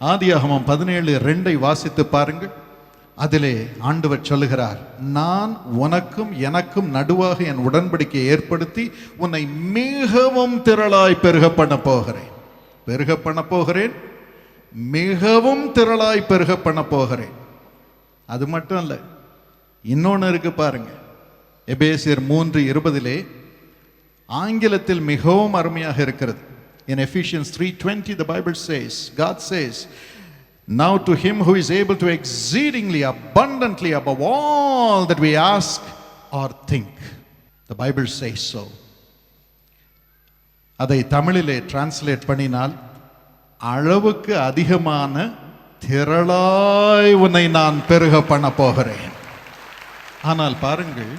ஆதியாகமம் பதினேழு ரெண்டை வாசித்து பாருங்கள். அதிலே ஆண்டவர் சொல்லுகிறார் நான் உனக்கும் எனக்கும் நடுவாக என் உடன்படிக்கை ஏற்படுத்தி உன்னை மிகவும் திரளாய் பெருக பண்ண போகிறேன். பெருக பண்ண போகிறேன் மிகவும் திரளாய் பெருக பண்ண போகிறேன். அது மட்டும் இல்லை இன்னொன்று இருக்கு பாருங்க. எபேசியர் மூன்று இருபதிலே ஆங்கிலத்தில் மிகவும் அருமையாக இருக்கிறது. In Ephesians 3:20 the Bible says God says now to him who is able to exceedingly abundantly above all that we ask or think the Bible says so அதை தமிழிலே டிரான்ஸ்லேட் பண்ணினால் அளவுக்கு அதிகமான திரளாய் உன்னை நான் பெருக பண்ண போகிறேன் ஆனால் பாருங்கள்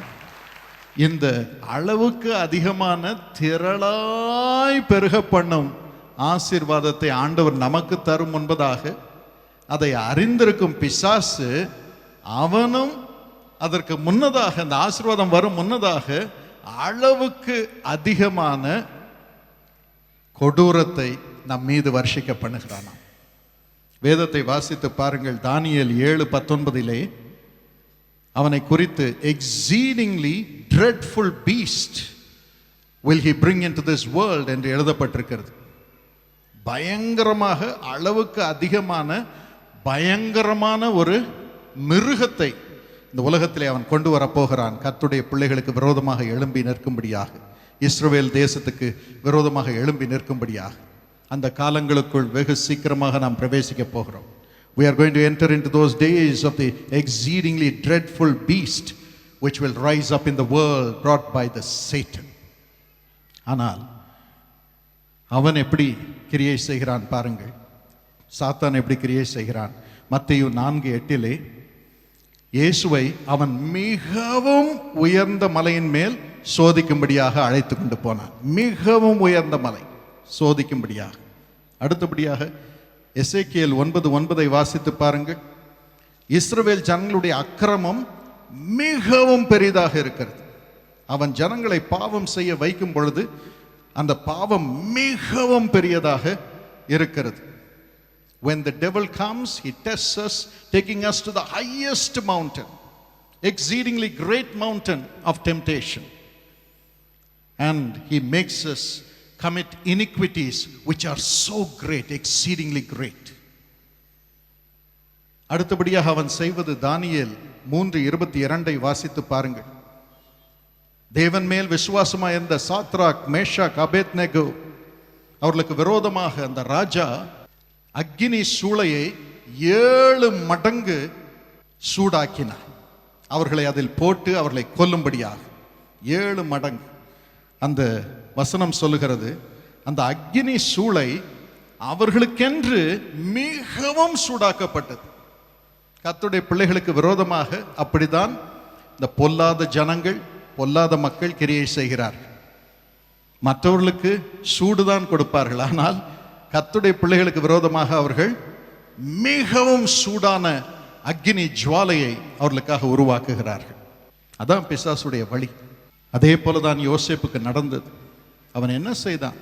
இந்த அளவுக்கு அதிகமான திரளாய் பெருக பண்ணும் ஆசீர்வாதத்தை ஆண்டவர் நமக்கு தரும் முன்பதாக அதை அறிந்திருக்கும் பிசாசு அவனும் அதற்கு முன்னதாக அந்த ஆசீர்வாதம் வரும் முன்னதாக அளவுக்கு அதிகமான கொடூரத்தை நம் மீது வர்ஷிக்க பண்ணுகிறானாம். வேதத்தை வாசித்து பாருங்கள் தானியல் ஏழு பத்தொன்பதிலே அவனை குறித்து exceedingly dreadful beast will he bring in to this world என்று எழுதப்பட்டிருக்கிறது. பயங்கரமாக அளவுக்கு அதிகமான பயங்கரமான ஒரு மிருகத்தை இந்த உலகத்திலே அவன் கொண்டு வரப்போகிறான் கத்துடைய பிள்ளைகளுக்கு விரோதமாக எழும்பி நிற்கும்படியாக. இஸ்ரோவேல் தேசத்துக்கு விரோதமாக எழும்பி நிற்கும்படியாக. அந்த காலங்களுக்குள் வெகு சீக்கிரமாக நாம் பிரவேசிக்க போகிறோம். We are going to enter in to those days of the exceedingly dreadful beast which will rise up in the world brought by the Satan. ஆனால் அவன் எப்படி கிரியை செய்கிறான் பாருங்கள் சாத்தான் எப்படி கிரியை செய்கிறான் மத்தையு நான்கு எட்டிலே இயேசுவை அவன் மிகவும் உயர்ந்த மலையின் மேல் சோதிக்கும்படியாக அழைத்து கொண்டு போனான் மிகவும் உயர்ந்த மலை சோதிக்கும்படியாக அடுத்தபடியாக எசேக்கியேல் ஒன்பது ஒன்பதை வாசித்து பாருங்கள் இஸ்ரவேல் ஜனங்களுடைய அக்கிரமம் மிகவும் பெரிதாக இருக்கிறது அவன் ஜனங்களை பாவம் செய்ய வைக்கும் பொழுது அந்த பாவம் மிகவும் பெரியதாக இருக்கிறது when the devil comes he tests us taking us to the highest mountain exceedingly great mountain of temptation and he makes us commit iniquities which are so great exceedingly great அடுத்தபடியாக அவன் செய்வது தானியல் மூன்று இருபத்தி இரண்டை வாசித்து பாருங்கள். தேவன் மேல் விசுவாசமா இருந்த சாத்ராக் மேஷாக் அபேத்நெகோ அவர்களுக்கு விரோதமாக அந்த ராஜா அக்னி சூளையை ஏழு மடங்கு சூடாக்கினார். அவர்களை அதில் போட்டு அவர்களை கொல்லும்படியாக. ஏழு மடங்கு. அந்த வசனம் சொல்லுகிறது அந்த அக்கினி சூளை அவர்களுக்கென்று மிகவும் சூடாக்கப்பட்டது. கத்துடைய பிள்ளைகளுக்கு விரோதமாக அப்படிதான் இந்த பொல்லாத ஜனங்கள் பொல்லாத மக்கள் கிரியை செய்கிறார்கள் மற்றவர்களுக்கு சூடுதான் கொடுப்பார்கள். ஆனால் கத்துடைய பிள்ளைகளுக்கு விரோதமாக அவர்கள் மிகவும் சூடான அக்னி ஜுவாலையை அவர்களுக்காக உருவாக்குகிறார்கள். அதான் பிசாசுடைய வழி. அதே போல தான் யோசேப்புக்கு நடந்தது. அவன் என்ன செய்தான்?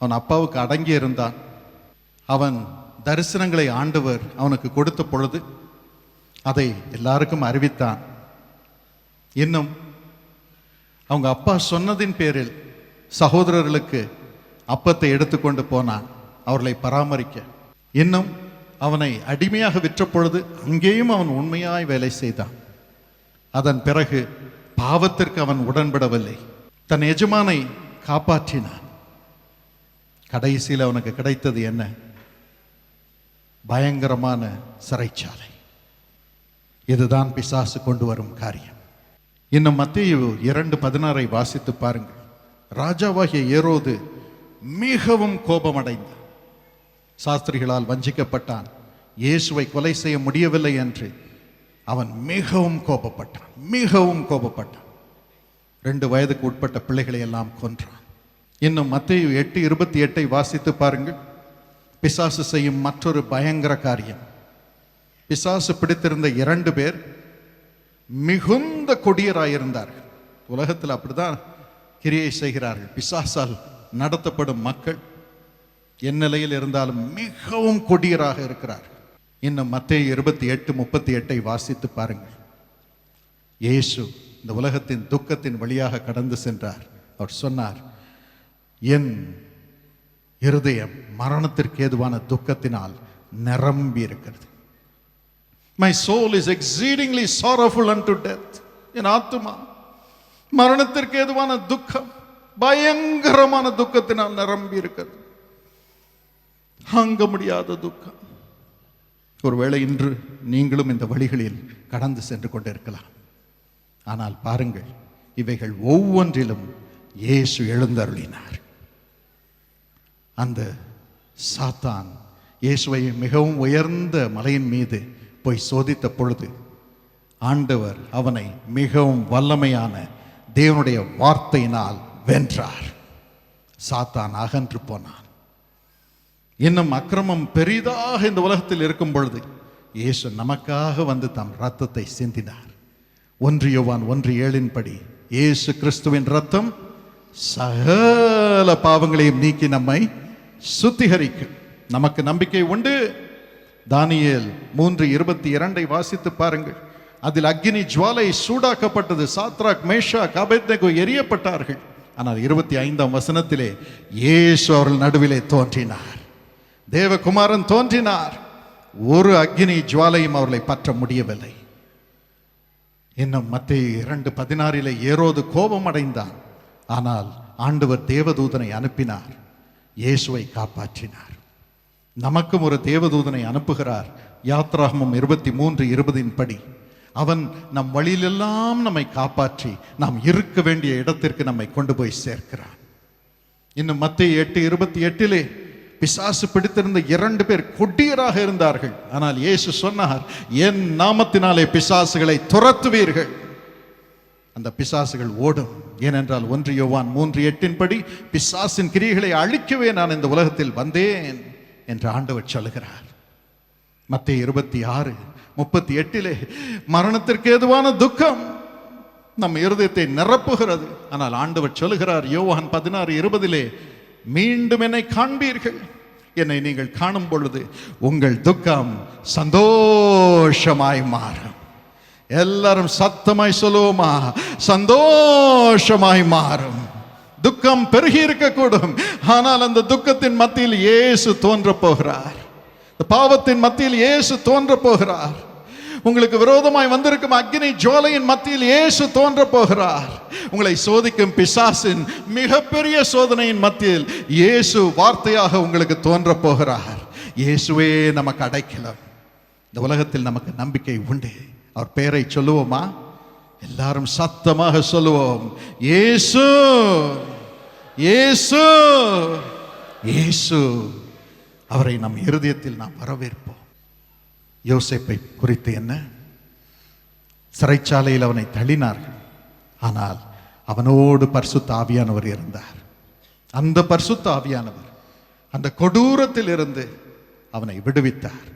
அவன் அப்பாவுக்கு அடங்கி இருந்தான் அவன் தரிசனங்களை ஆண்டவர் அவனுக்கு கொடுத்த பொழுது அதை எல்லாருக்கும் அறிவித்தான். இன்னும் அவங்க அப்பா சொன்னதின் பேரில் சகோதரர்களுக்கு அப்பத்தை எடுத்துக்கொண்டு போனான். அவர்களை பராமரிக்க. இன்னும் அவனை அடிமையாக விற்ற பொழுது அங்கேயும் அவன் உண்மையாய் வேலை செய்தான். அதன் பிறகு பாவத்திற்கு அவன் உடன்படவில்லை. தன் எஜமானை காப்பாற்றினான். கடைசியில் அவனுக்கு கிடைத்தது என்ன? பயங்கரமான சிறைச்சாலை. இதுதான் பிசாசு கொண்டு வரும் காரியம். இன்னும் மத்திய இரண்டு பதினாறை வாசித்து பாருங்கள். ராஜாவாகிய ஏரோது மிகவும் கோபமடைந்தான் சாஸ்திரிகளால் வஞ்சிக்கப்பட்டான். இயேசுவை கொலை செய்ய முடியவில்லை என்று அவன் மிகவும் கோபப்பட்டான். மிகவும் கோபப்பட்டான். ரெண்டு வயதுக்கு உட்பட்ட பிள்ளைகளை எல்லாம் கொன்றான். இன்னும் மத்திய எட்டு இருபத்தி எட்டை வாசித்து பாருங்கள். பிசாசு செய்யும் மற்றொரு பயங்கர காரியம். பிசாசு பிடித்திருந்த இரண்டு பேர் மிகுந்த கொடியராயிருந்தார்கள். உலகத்தில் அப்படிதான் கிரியை செய்கிறார்கள். பிசாசால் நடத்தப்படும் மக்கள் என் நிலையில் இருந்தாலும் மிகவும் கொடியராக இருக்கிறார் இன்னும் மத்திய இருபத்தி எட்டு முப்பத்தி எட்டை வாசித்து பாருங்கள். இயேசு இந்த உலகத்தின் துக்கத்தின் வழியாக கடந்து சென்றார். அவர் சொன்னார் என் இருதயம் மரணத்திற்கு ஏதுவான துக்கத்தினால் நிரம்பி இருக்கிறது my soul is exceedingly sorrowful and to death என் ஆத்துமா மரணத்திற்கு ஏதுவான துக்கம் பயங்கரமான துக்கத்தினால் நிரம்பி இருக்கிறது. தாங்க முடியாத துக்கம். ஒருவேளை இன்று நீங்களும் இந்த வழிகளில் கடந்து சென்று கொண்டிருக்கலாம். ஆனால் பாருங்கள் இவைகள் ஒவ்வொன்றிலும் இயேசு எழுந்தருளினார். அந்த சாத்தான் இயேசுவை மிகவும் உயர்ந்த மலையின் மீது போய் சோதித்த பொழுது ஆண்டவர் அவனை மிகவும் வல்லமையான தேவனுடைய வார்த்தையினால் வென்றார். சாத்தான் அகன்று போனான். இன்னும் அக்கிரமம் பெரிதாக இந்த உலகத்தில் இருக்கும் பொழுது இயேசு நமக்காக வந்து தம் ரத்தத்தை சிந்தினார். ஒன்று யோவான் ஒன்று ஏழின்படி இயேசு கிறிஸ்துவின் ரத்தம் சகல பாவங்களையும் நீக்கி நம்மை சுத்திகரிக்கும். நமக்கு நம்பிக்கை உண்டு. தானியேல் மூன்று இருபத்தி இரண்டை வாசித்து பாருங்கள். அதில் அக்னி ஜுவாலை சூடாக்கப்பட்டது சாத்ராக் மேஷா கபேத்நேகோ எரியப்பட்டார்கள் ஆனால் இருபத்தி ஐந்தாம் வசனத்திலே இயேசு அவர்கள் நடுவிலே தோன்றினார். தேவகுமாரன் தோன்றினார். ஒரு அக்னி ஜுவாலையும் அவர்களை பற்ற முடியவில்லை. இன்னும் மத்திய இரண்டு பதினாறிலே ஏரோது கோபம் அடைந்தான். ஆனால் ஆண்டவர் தேவதூதனை அனுப்பினார். இயேசுவை காப்பாற்றினார். நமக்கும் ஒரு தேவதூதனை அனுப்புகிறார். யாத்ராகமம் இருபத்தி மூன்று இருபதின் படி. அவன் நம் வழியிலெல்லாம் நம்மை காப்பாற்றி நாம் இருக்க வேண்டிய இடத்திற்கு நம்மை கொண்டு போய் சேர்க்கிறான். இன்னும் மத்திய எட்டு இருபத்தி எட்டிலே பிசாசு பிடித்திருந்த இரண்டு பேர் கொடியராக இருந்தார்கள். ஆனால் இயேசு சொன்னார் என் நாமத்தினாலே பிசாசுகளை துரத்துவீர்கள். அந்த பிசாசுகள் ஓடும். ஏனென்றால் ஒன்று யோவான் மூன்று எட்டின்படி பிசாசின் கிரிகளை அழிக்கவே நான் இந்த உலகத்தில் வந்தேன். என்று ஆண்டவர் சொல்லுகிறார். மத்திய இருபத்தி ஆறு முப்பத்தி எட்டிலே மரணத்திற்கு ஏதுவான துக்கம் நம் இருதயத்தை நிரப்புகிறது. ஆனால் ஆண்டவர் சொல்லுகிறார் யோவான் பதினாறு இருபதிலே மீண்டும் என்னை காண்பீர்கள். என்னை நீங்கள் காணும் பொழுது உங்கள் துக்கம் சந்தோஷமாய் மாறும். எல்லாரும் சத்தமாய் சொல்லுவோமா? சந்தோஷமாய் மாறும். துக்கம் பெருகி இருக்கக்கூடும். ஆனால் அந்த துக்கத்தின் மத்தியில் இயேசு தோன்ற போகிறார். இந்த பாவத்தின் மத்தியில் இயேசு தோன்ற போகிறார். உங்களுக்கு விரோதமாய் வந்திருக்கும் அக்னி ஜோலையின் மத்தியில் இயேசு தோன்ற போகிறார். உங்களை சோதிக்கும் பிசாசின் மிகப்பெரிய சோதனையின் மத்தியில் இயேசு வார்த்தையாக உங்களுக்கு தோன்ற போகிறார். இயேசுவே நமக்கு அடைக்கலம். இந்த உலகத்தில் நமக்கு நம்பிக்கை உண்டு. அவர் பெயரை சொல்லுவோமா? எல்லாரும் சத்தமாக சொல்லுவோம். இயேசு! இயேசு. இயேசு அவரை நம் இருதயத்தில் நாம் வரவேற்போம். யோசேப்பை குறித்து என்ன? சிறைச்சாலையில் அவனை தள்ளினார்கள். ஆனால் அவனோடு பரிசுத்த ஆவியானவர் இருந்தார். அந்த பரிசுத்த ஆவியானவர் அந்த கொடூரத்தில் இருந்து அவனை விடுவித்தார்.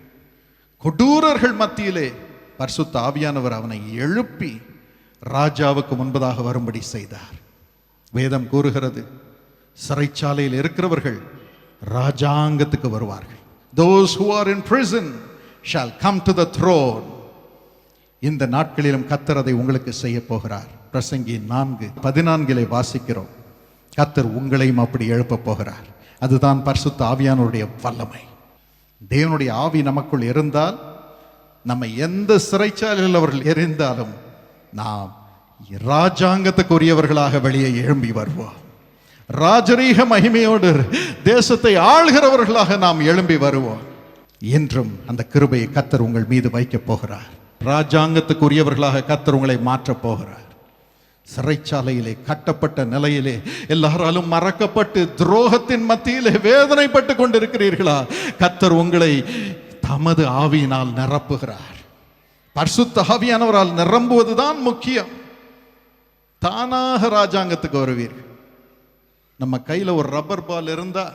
கொடூரர்கள் மத்தியிலே பரிசுத்த ஆவியானவர் அவனை எழுப்பி ராஜாவுக்கு முன்பதாக வரும்படி செய்தார். வேதம் கூறுகிறது சிறைச்சாலையில் இருக்கிறவர்கள் ராஜாங்கத்துக்கு வருவார்கள். Those who are in prison shall come to the throne இந்த நாட்களிலும் கத்தர் அதை உங்களுக்கு செய்ய போகிறார். பிரசங்கி நான்கு பதினான்கிலே வாசிக்கிறோம். கத்தர் உங்களையும் அப்படி எழுப்பப் போகிறார். அதுதான் பரிசுத்த ஆவியானுடைய வல்லமை. தேவனுடைய ஆவி நமக்குள் இருந்தால் நம்ம எந்த சிறைச்சாலையில் அவர்கள் எரிந்தாலும் நாம் ராஜாங்கத்துக்குரியவர்களாக வெளியே எழும்பி வருவோம். ராஜரீக மகிமையோடு தேசத்தை ஆள்கிறவர்களாக நாம் எழும்பி வருவோம். என்றும் அந்த கிருபையை கத்தர் உங்கள் மீது வைக்கப் போகிறார். ராஜாங்கத்துக்குரியவர்களாக கத்தர் உங்களை மாற்றப் போகிறார். சிறைச்சாலையிலே கட்டப்பட்ட நிலையிலே எல்லாராலும் மறக்கப்பட்டு துரோகத்தின் மத்தியிலே வேதனைப்பட்டு கொண்டிருக்கிறீர்களா? கத்தர் உங்களை தமது ஆவியினால் நிரப்புகிறார். பர்சுத்த ஆவியானவரால் நிரம்புவதுதான் முக்கியம். தானாக ராஜாங்கத்துக்கு வருவீர்கள். நம்ம கையில் ஒரு ரப்பர் பால் இருந்தால்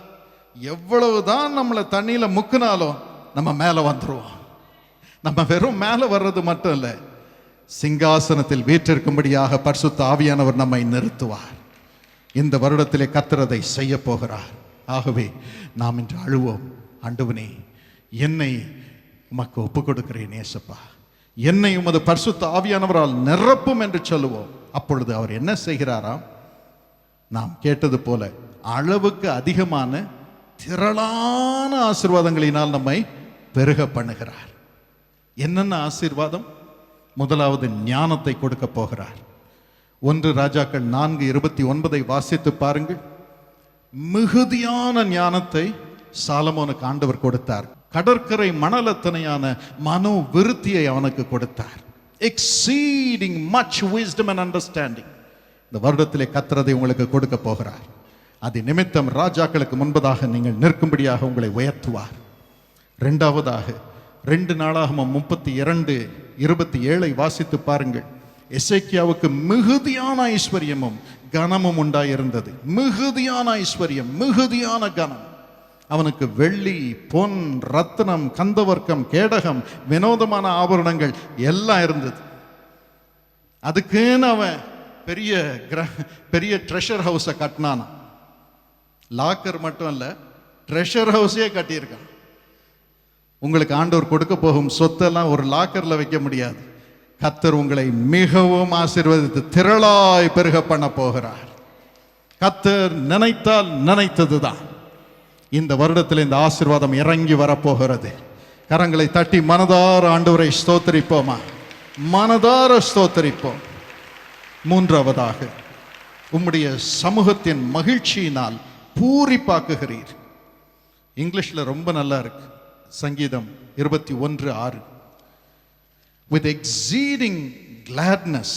எவ்வளவு தான் நம்மளை தண்ணியில் முக்குனாலும் நம்ம மேலே வந்துடுவோம் நம்ம வெறும் மேலே வர்றது மட்டும் இல்லை சிங்காசனத்தில் வீற்றிருக்கும்படியாக பரிசுத்த ஆவியானவர் நம்மை நிறுத்துவார். இந்த வருடத்திலே கத்திரதை செய்ய போகிறார். ஆகவே நாம் இன்று அழுவோம். ஆண்டவனே என்னை உமக்கு ஒப்பு கொடுக்கிறேன் நேசப்பா என்னை உமது பரிசுத்த ஆவியானவரால் நிரப்பும் என்று சொல்லுவோம். அப்பொழுது அவர் என்ன செய்கிறாராம்? நாம் கேட்டது போல அளவுக்கு அதிகமான திரளான ஆசிர்வாதங்களினால் நம்மை பெருக பண்ணுகிறார். என்னென்ன ஆசீர்வாதம்? முதலாவது ஞானத்தை கொடுக்க போகிறார். ஒன்று ராஜாக்கள் நான்கு இருபத்தி ஒன்பதை வாசித்து பாருங்கள். மிகுதியான ஞானத்தை சாலமோனுக்கு ஆண்டவர் கொடுத்தார். கடற்கரை மணலத்தனையான மனோ விருத்தியை அவனுக்கு கொடுத்தார். Exceeding much wisdom and understanding இந்த வருடத்திலே கத்துறதை உங்களுக்கு கொடுக்க போகிறார். அது நிமித்தம் ராஜாக்களுக்கு முன்பதாக நீங்கள் நிற்கும்படியாக உங்களை உயர்த்துவார். ரெண்டாவதாக ரெண்டு நாளாகமம் முப்பத்தி இரண்டு இருபத்தி ஏழை வாசித்து பாருங்கள். இசைக்கியாவுக்கு மிகுதியான ஐஸ்வர்யமும் கனமும் உண்டாயிருந்தது. மிகுதியான ஐஸ்வர்யம் மிகுதியான கனம். அவனுக்கு வெள்ளி பொன் ரத்தனம் கந்தவர்க்கம் கேடகம் வினோதமான ஆபரணங்கள் எல்லாம் இருந்தது. அதுக்குன்னு அவன் பெரிய கிர பெரிய ட்ரெஷர் ஹவுஸை கட்டினானா? லாக்கர் மட்டும் இல்லை ட்ரெஷர் ஹவுஸே கட்டியிருக்கான். உங்களுக்கு ஆண்டவர் கொடுக்க போகும் சொத்தெல்லாம் ஒரு லாக்கரில் வைக்க முடியாது. கத்தர் உங்களை மிகவும் ஆசிர்வதித்து திரளாய் பெருக பண்ண போகிறார். கத்தர் நினைத்தால் நினைத்தது தான் இந்த வருடத்தில் இந்த ஆசீர்வாதம் இறங்கி வரப்போகிறது. கரங்களை தட்டி மனதார ஆண்டவரை ஸ்தோத்தரிப்போமா? மனதார ஸ்தோத்தரிப்போம். மூன்றாவதாக உம்முடைய சமூகத்தின் மகிழ்ச்சியினால் பூரிப்பாக்குகிறீர். இங்கிலீஷில் ரொம்ப நல்லா இருக்கு. சங்கீதம் இருபத்தி ஒன்று ஆறு. With exceeding gladness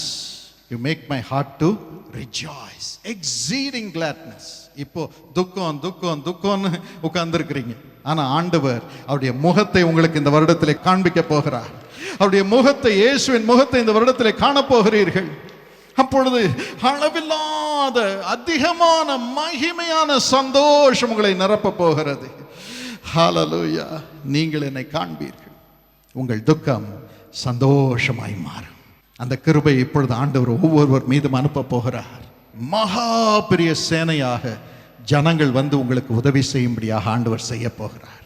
you make my heart to rejoice exceeding gladness இப்போ துக்கம் துக்கம் துக்கம்னு உட்கார்ந்துருக்கிறீங்க. ஆனால் ஆண்டவர் அவருடைய முகத்தை உங்களுக்கு இந்த வருடத்திலே காண்பிக்க போகிறார். அவருடைய முகத்தை இயேசுவின் முகத்தை இந்த வருடத்திலே காணப் போகிறீர்கள். அப்பொழுது அளவில்லாத அதிகமான மகிமையான சந்தோஷம் உங்களை நிரப்ப போகிறது. ஹாலலூயா நீங்கள் என்னை காண்பீர்கள். உங்கள் துக்கம் சந்தோஷமாய் மாறும். அந்த கிருபை இப்பொழுது ஆண்டவர் ஒவ்வொருவர் மீதும் அனுப்ப போகிறார். மகா பெரிய சேனையாக ஜனங்கள் வந்து உங்களுக்கு உதவி செய்யும்படியாக ஆண்டவர் செய்ய போகிறார்.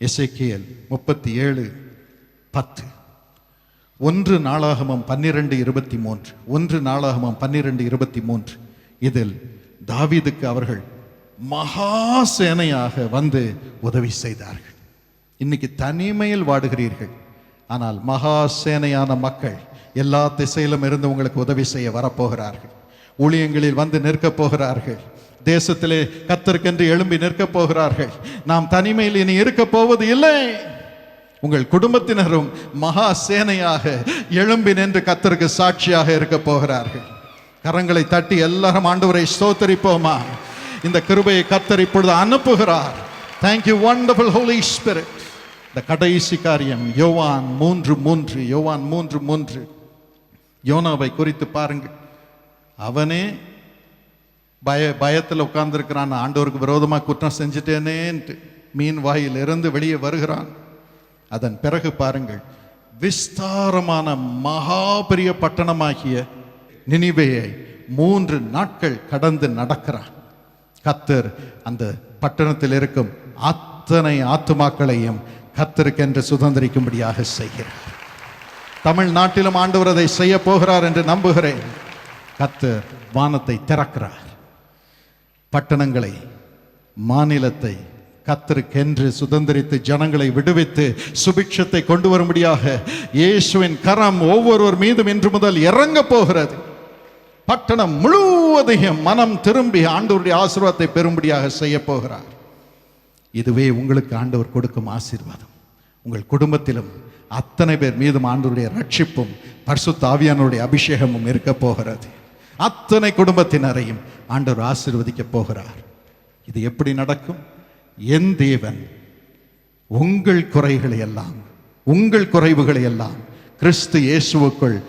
எசேக்கியேல் முப்பத்தி ஏழு பத்து. ஒன்று நாளாகமம் பன்னிரெண்டு இருபத்தி மூன்று. ஒன்று நாளாகமம் பன்னிரெண்டு இருபத்தி மூன்று. இதில் தாவீதுக்கு அவர்கள் மகா சேனையாக வந்து உதவி செய்தார்கள். இன்னைக்கு தனிமையில் வாடுகிறீர்கள். ஆனால் மகா சேனையான மக்கள் எல்லா திசையிலும் இருந்து உங்களுக்கு உதவி செய்ய வரப்போகிறார்கள். ஊழியங்களில் வந்து நிற்கப் போகிறார்கள். தேசத்திலே கத்தருக்கென்று எழும்பி நிற்கப் போகிறார்கள். நாம் தனிமையில் இனி இருக்கப் போவது இல்லை. உங்கள் குடும்பத்தினரும் மகா சேனையாக எழும்பி நின்று கத்தருக்கு சாட்சியாக இருக்க போகிறார்கள். கரங்களை தட்டி எல்லாரும் ஆண்டவரை ஸ்தோத்தரிப்போமா? இந்த கிருபையை கத்தர் இப்பொழுது அனுப்புகிறார். தேங்க்யூ வண்டர்ஃபுல் ஹோலி ஸ்பிரிட் இந்த கடைசி காரியம் யோவான் மூன்று மூன்று யோவான் மூன்று மூன்று. யோனாவை குறித்து பாருங்கள். அவனே பய பயத்தில் உட்கார்ந்துருக்கிறான். ஆண்டவருக்கு விரோதமாக குற்றம் செஞ்சுட்டேனேன்ட்டு மீன் வாயிலிருந்து வெளியே வருகிறான். அதன் பிறகு பாருங்கள். விஸ்தாரமான மகா பெரிய பட்டணமாகிய நினைவையை மூன்று நாட்கள் கடந்து நடக்கிறான் கத்தர் அந்த பட்டணத்தில் இருக்கும் அத்தனை ஆத்துமாக்களையும் கத்தருக்கென்று சுதந்திரிக்கும்படியாக செய்கிறார். தமிழ்நாட்டிலும் ஆண்டவர் அதை செய்ய போகிறார் என்று நம்புகிறேன். கத்தர் வானத்தை திறக்கிறார். பட்டணங்களை மாநிலத்தை கத்தருக்கென்று சுதந்திரித்து ஜனங்களை விடுவித்து சுபிக்ஷத்தை கொண்டு வரும்படியாக இயேசுவின் கரம் ஒவ்வொருவர் மீதும் இன்று முதல் இறங்க போகிறது. பட்டணம் முழுவதையும் மனம் திரும்பி ஆண்டவருடைய ஆசீர்வாதத்தை பெறும்படியாக செய்ய போகிறார். இதுவே உங்களுக்கு ஆண்டவர் கொடுக்கும் ஆசீர்வாதம். உங்கள் குடும்பத்திலும் அத்தனை பேர் மீதும் ஆண்டவருடைய ரட்சிப்பும் பர்சு தாவியானுடைய அபிஷேகமும் இருக்க போகிறது. அத்தனை குடும்பத்தினரையும் ஆண்டவர் ஆசீர்வதிக்க போகிறார். இது எப்படி நடக்கும்? என் தேவன் உங்கள் குறைகளை எல்லாம் உங்கள் குறைவுகளை எல்லாம் கிறிஸ்து இயேசுவுக்குள்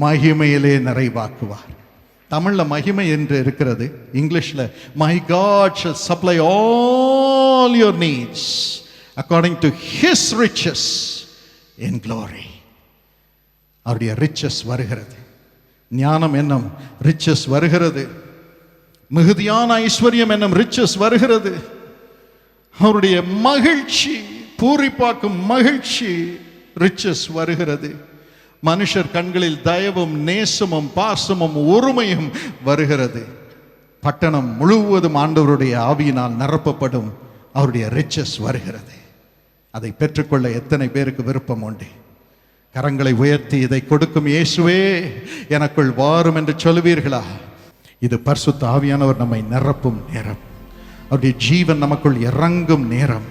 மகிமையிலே நிறைவாக்குவார். தமிழில் மகிமை என்று இருக்கிறது இங்கிலீஷில் my God shall supply all your needs according to his riches in glory அவருடைய ரிச்சஸ் வருகிறது. ஞானம் என்னும் ரிச்சஸ் வருகிறது. மிகுதியான ஐஸ்வர்யம் என்னும் ரிச்சஸ் வருகிறது. அவருடைய மகிழ்ச்சி பூரிப்பாக்கும் மகிழ்ச்சி ரிச்சஸ் வருகிறது. மனுஷர் கண்களில் தயவும் நேசமும் பாசமும் ஒருமையும் வருகிறது. பட்டணம் முழுவதும் ஆண்டவருடைய ஆவியினால் நிரப்பப்படும் அவருடைய ரிச்சஸ் வருகிறது. அதை பெற்றுக்கொள்ள எத்தனை பேருக்கு விருப்பம் உண்டு? கரங்களை உயர்த்தி இதை கொடுக்கும் இயேசுவே எனக்குள் வாரும் என்று சொல்லுவீர்களா? இது பர்சுத்த ஆவியானவர் நம்மை நிரப்பும் நேரம். அவருடைய ஜீவன் நமக்குள் இறங்கும் நேரம்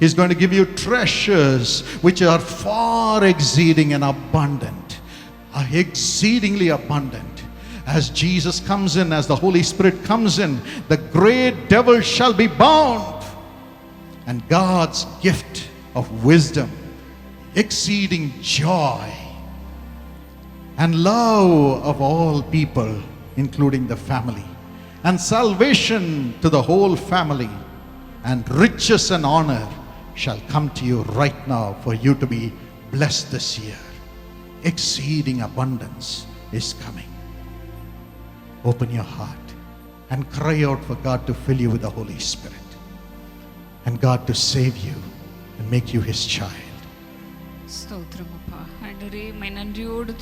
He's going to give you treasures which are far exceeding and abundant, are exceedingly abundant. As Jesus comes in, as the Holy Spirit comes in, the great devil shall be bound. And God's gift of wisdom, exceeding joy, and love of all people, including the family, and salvation to the whole family, and riches and honor shall come to you right now for you to be blessed this year. Exceeding abundance is coming. Open your heart and cry out for God to fill you with the Holy Spirit and God to save you and make you His child. ஸ்தோத்திரம் அப்பா ஆண்டவரே my நன்றியோடு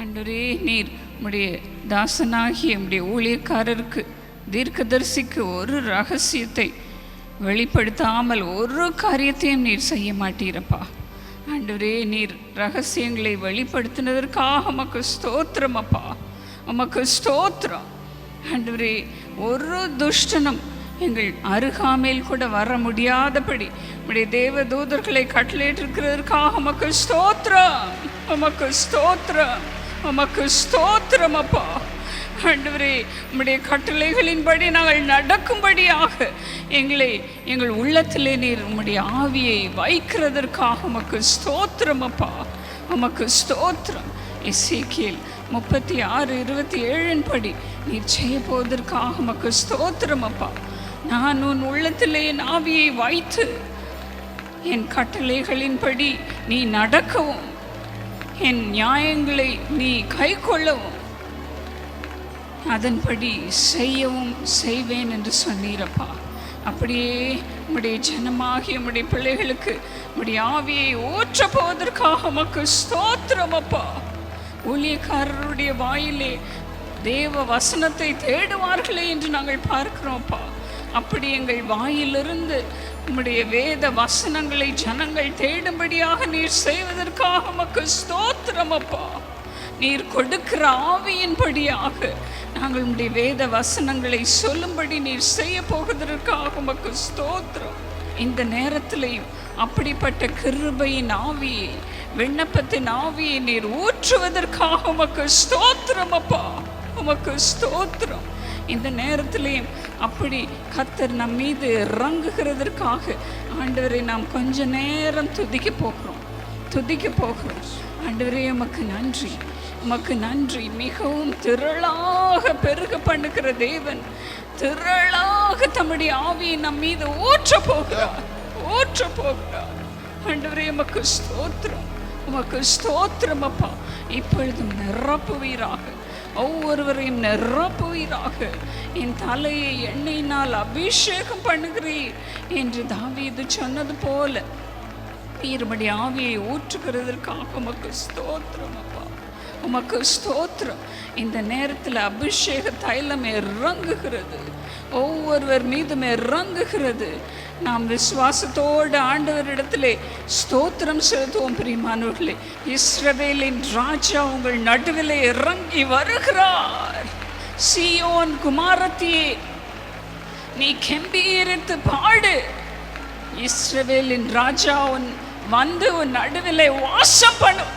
அன்றே நீர். உடைய தாசனாகிய நம்முடைய ஊழியக்காரருக்கு தீர்க்கதரிசிக்கு ஒரு ரகசியத்தை வெளிப்படுத்தாமல் ஒரு காரியத்தையும் நீர் செய்ய மாட்டீரப்பா. ஆண்டவரே நீர் ரகசியங்களை வெளிப்படுத்தினதற்காக உமக்கு ஸ்தோத்திரம் அப்பா. உமக்கு ஸ்தோத்திரம். ஆண்டவரே ஒரு துஷ்டனும் எங்கள் அருகாமையில் கூட வர முடியாதபடி உடைய தேவ தூதர்களை கட்டளையிட்டிருக்கிறதற்காக உமக்கு ஸ்தோத்திரம். உமக்கு ஸ்தோத்திரம். உமக்கு ஸ்தோத்திரம் அப்பா. ஆண்டவரே உம்முடைய கட்டளைகளின்படி நாங்கள் நடக்கும்படியாக எங்களை எங்கள் உள்ளத்திலே நீர் உம்முடைய ஆவியை வைக்கிறதற்காக உமக்கு ஸ்தோத்திரம் அப்பா. உமக்கு ஸ்தோத்திரம். எசேக்கியேல் முப்பத்தி ஆறு இருபத்தி ஏழின் படி நீர் செய்ய போவதற்காக உமக்கு ஸ்தோத்திரம் அப்பா. நான் உன் உள்ளத்திலே என் ஆவியை வைத்து என் கட்டளைகளின்படி நீ நடக்கவும். என் நியாயங்களை நீ கை கொள்ளவும் அதன்படி செய்யவும் செய்வேன் என்று சொன்னீரப்பா. அப்படியே உம்முடைய ஜனமாகிய உம்முடைய பிள்ளைகளுக்கு உம்முடைய ஆவியை ஊற்ற போவதற்காக மக்கு ஸ்தோத்திரம் அப்பா. ஊழியக்காரருடைய வாயிலே தேவ வசனத்தை தேடுவார்களே என்று நாங்கள் பார்க்கிறோம்ப்பா அப்படி எங்கள் வாயிலிருந்து உம்முடைய வேத வசனங்களை ஜனங்கள் தேடும்படியாக நீர் செய்வதற்காக உமக்கு ஸ்தோத்திரம் அப்பா. நீர் கொடுக்கிற ஆவியின்படியாக நாங்கள் உம்முடைய வேத வசனங்களை சொல்லும்படி நீர் செய்ய போகிறதற்காக உமக்கு ஸ்தோத்திரம். இந்த நேரத்திலையும் அப்படிப்பட்ட கிருபையின் ஆவியை விண்ணப்பத்தின் ஆவியை நீர் ஊற்றுவதற்காக உமக்கு ஸ்தோத்திரம் அப்பா. உமக்கு ஸ்தோத்திரம். இந்த நேரத்திலையும் அப்படி கத்தர் நம் மீது இறங்குகிறதற்காக ஆண்டவரை நாம் கொஞ்ச நேரம் துதிக்க போகிறோம். துதிக்க போகிறோம். ஆண்டவரே உமக்கு நன்றி. உமக்கு நன்றி. மிகவும் திரளாக பெருக பண்ணுகிற தேவன். திரளாக தம்முடைய ஆவியை நம் மீது ஊற்ற போகிறார். ஊற்ற போகிறார். ஆண்டவரே உமக்கு ஸ்தோத்திரம். உமக்கு ஸ்தோத்திரம் அப்பா. இப்பொழுதும் நிரப்புவீராக. ஒவ்வொருவரையும் நிரப்புவீராக. என் தலையை எண்ணெயினால் அபிஷேகம் பண்ணுகிறீர் என்று தாவீது சொன்னது போல. நீர்மடி ஆவியை ஊற்றுகிறதற்காக உமக்கு ஸ்தோத்திரம் அப்பா. உமக்கு ஸ்தோத்திரம். இந்த நேரத்தில் அபிஷேக தைலம் இறங்குகிறது. ஒவ்வொருவர் மீதும் இறங்குகிறது. நாம் விசுவாசத்தோடு ஆண்டவரிடத்திலே ஸ்தோத்திரம் செலுத்துவோம் பிரியமானவர்களே. இஸ்ரவேலின் ராஜா உங்கள் நடுவிலே இறங்கி வருகிறார். சியோன் குமாரத்தியே நீ கெம்பீரித்து பாடு. இஸ்ரவேலின் ராஜா உன் வந்து உன் நடுவிலே வாசம் பண்ணும்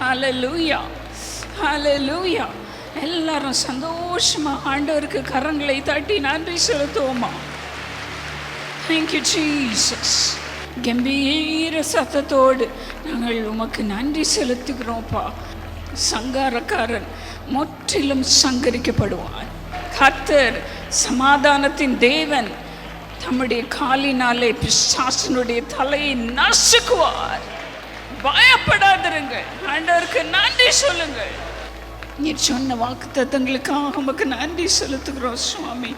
ஹலலூயா ஹalleluya. எல்லாரும் சந்தோஷமா ஆண்டவருக்கு கரங்களை தட்டி நன்றி செலுத்துவோமா? தேங்க்யூ you, கம்பீர சத்தத்தோடு நாங்கள் உமக்கு நன்றி செலுத்துகிறோம்ப்பா. சங்காரக்காரன் முற்றிலும் சங்கரிக்கப்படுவான். கத்தர் சமாதானத்தின் தேவன் தம்முடைய காலினாலே பிசாசனுடைய தலையை நசுக்குவார். பயப்படாதிருங்கள். ஆண்டவருக்கு நன்றி சொல்லுங்கள். நீர் சொன்ன வாக்கு தத்தங்களுக்காக உமக்கு நன்றி செலுத்துகிறோம் சுவாமி.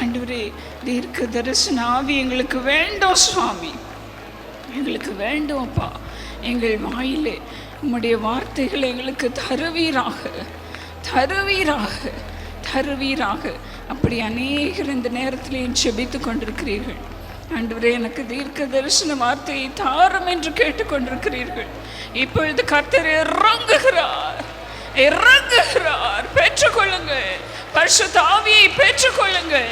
ஆண்டவரே தீர்க்க தரிசன ஆவி எங்களுக்கு வேண்டும் சுவாமி. எங்களுக்கு வேண்டும் அப்பா. எங்கள் வாயிலே உம்முடைய வார்த்தைகளை எங்களுக்கு தருவீராக. தருவீராக. தருவீராக. அப்படி அநேகர் இந்த நேரத்திலேயும் செபித்து கொண்டிருக்கிறீர்கள். ஆண்டவரே எனக்கு தீர்க்க தரிசன வார்த்தையை தாரும் என்று கேட்டுக்கொண்டிருக்கிறீர்கள் இப்பொழுது கர்த்தர் இறங்குகிறார். இறங்குகிறார். பெற்றுக்கொள்ளுங்கள். பரிசுத்த ஆவியை பெற்றுக்கொள்ளுங்கள்.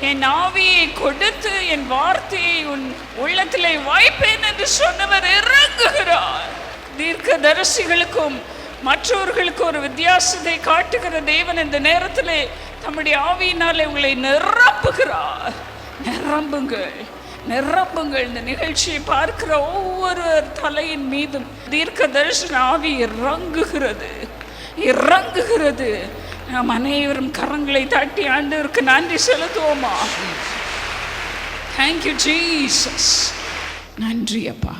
என் ஆவியை கொடுத்து என் வார்த்தையை உன் உள்ளத்திலே வாய்ப்பேன் என்று சொன்னவர் இறங்குகிறார். தீர்க்க தரிசிகளுக்கும் மற்றவர்களுக்கு ஒரு வித்தியாசத்தை காட்டுகிற தேவன் இந்த நேரத்தில் தம்முடைய ஆவியினாலே உங்களை நிரப்புகிறார். நிரம்புங்கள். நிரம்புங்கள். இந்த நிகழ்ச்சியை பார்க்கிற ஒவ்வொரு தலையின் மீதும் தீர்க்க தரிசன ஆவி இறங்குகிறது. இறங்குகிறது. நாம் அனைவரும் கரங்களை தட்டி ஆண்டவருக்கு நன்றி செலுத்துவோமா? தேங்க்யூ ஜீசஸ் நன்றி அப்பா.